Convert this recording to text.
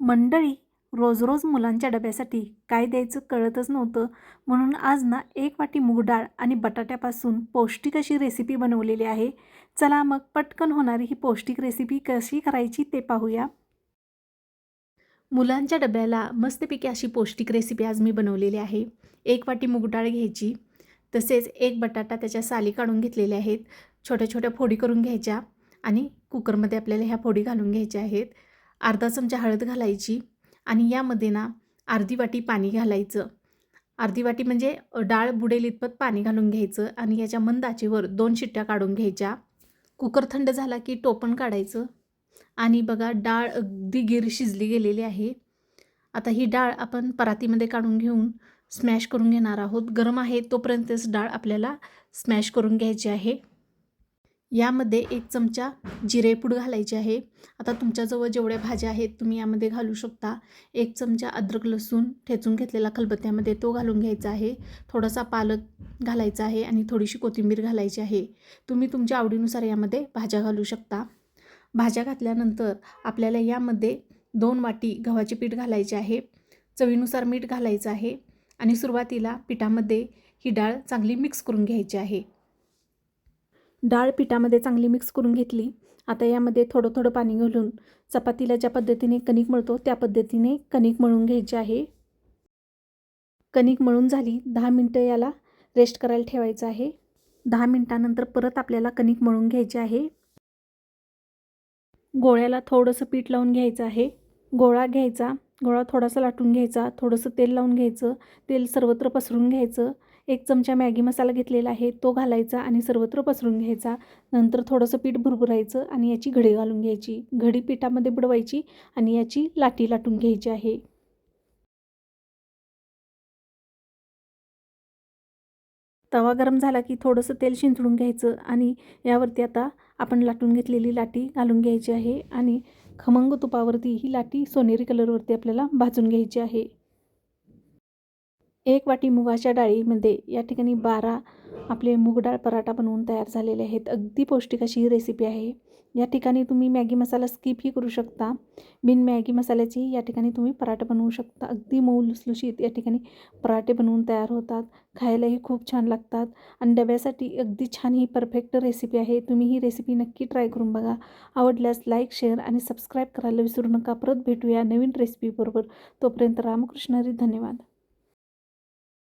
मंडळी रोज रोज मुलांच्या डब्यासाठी काय द्यायचं कळतच नव्हतं. म्हणून आज ना एक वाटी मूग डाळ आणि बटाट्यापासून पौष्टिक अशी रेसिपी बनवलेली आहे. चला मग पटकन होणारी ही पौष्टिक रेसिपी कशी करायची ते पाहूया. मुलांच्या डब्याला मस्तपैकी अशी पौष्टिक रेसिपी आज मी बनवलेली आहे. एक वाटी मूगडाळ घ्यायची. तसेच एक बटाटा त्याच्या साली काढून घेतलेल्या आहेत. छोट्या छोट्या फोडी करून घ्यायच्या आणि कुकरमध्ये आपल्याला ह्या फोडी घालून घ्यायच्या आहेत. अर्धा चमचा हळद घालायची आणि यामध्ये ना अर्धी वाटी पाणी घालायचं. अर्धी वाटी म्हणजे डाळ बुडेल इतपत पाणी घालून घ्यायचं आणि याच्या मंदाचेवर दोन शिट्ट्या काढून घ्यायच्या. कुकर थंड झाला की टोपण काढायचं. आणि बघा डाळ अगदी गिर शिजली गेलेली आहे. आता ही डाळ आपण परातीमध्ये काढून घेऊन स्मॅश करून घेणार आहोत. गरम आहे तोपर्यंतच डाळ आपल्याला स्मॅश करून घ्यायची आहे. यामध्ये एक चमचा जिरेपूड घालायचे आहे. आता तुमच्याजवळ जेवढ्या भाज्या आहेत तुम्ही यामध्ये घालू शकता. एक चमचा अद्रक लसूण ठेचून घेतलेला खलबत्त्यामध्ये तो घालून घ्यायचा आहे. थोडासा पालक घालायचा आहे आणि थोडीशी कोथिंबीर घालायची आहे. तुम्ही तुमच्या आवडीनुसार यामध्ये भाज्या घालू शकता. भाज्या घातल्यानंतर आपल्याला यामध्ये दोन वाटी गव्हाचे पीठ घालायचे आहे. चवीनुसार मीठ घालायचं आहे. आणि सुरुवातीला पिठामध्ये ही डाळ चांगली मिक्स करून घ्यायची आहे. डाळ पिठामध्ये चांगली मिक्स करून घेतली. आता यामध्ये थोडं थोडं पाणी घालून चपातीला ज्या पद्धतीने कणिक मळतो त्या पद्धतीने कणिक मळून घ्यायची आहे. कणिक मळून झाली दहा मिनटं याला रेस्ट करायला ठेवायचं आहे. दहा मिनटानंतर परत आपल्याला कणिक मळून घ्यायची आहे. गोळ्याला थोडंसं पीठ लावून घ्यायचं आहे. गोळा घ्यायचा गोळा थोडासा लाटून घ्यायचा थोडंसं तेल लावून घ्यायचं तेल सर्वत्र पसरून घ्यायचं. एक चमचा मॅगी मसाला घेतलेला आहे तो घालायचा आणि सर्वत्र पसरून घ्यायचा. नंतर थोडंसं पीठ भुरभुरायचं आणि याची घडी घालून घ्यायची. घडी पिठामध्ये बुडवायची आणि याची लाटी लाटून घ्यायची आहे. तवा गरम झाला की थोडंसं तेल शिंचडून घ्यायचं आणि यावरती आता आपण लाटून घेतलेली लाटी घालून घ्यायची आहे आणि खमंग तुपावरती ही लाटी सोनेरी कलरवरती आपल्याला भाजून घ्यायची आहे. एक वाटी मुगाच्या डाळीमध्ये म्हणजे या ठिकाणी बारा आपले मूग डाळ पराठा बनवून तयार झालेले आहेत. अगदी पौष्टिक अशी ही रेसिपी आहे. या ठिकाणी तुम्ही मॅगी मसाला स्किपही करू शकता. बिन मॅगी मसाल्याची या ठिकाणी तुम्ही पराठे बनवू शकता. अगदी मऊ लुसलुशीत या ठिकाणी पराठे बनवून तयार होतात. खायलाही खूप छान लागतात. आणि डब्यासाठी अगदी छान ही परफेक्ट रेसिपी आहे. तुम्ही ही रेसिपी नक्की ट्राय करून बघा. आवडल्यास लाईक शेअर आणि सबस्क्राईब करायला विसरू नका. परत भेटूया नवीन रेसिपीबरोबर तोपर्यंत रामकृष्ण हरी. धन्यवाद.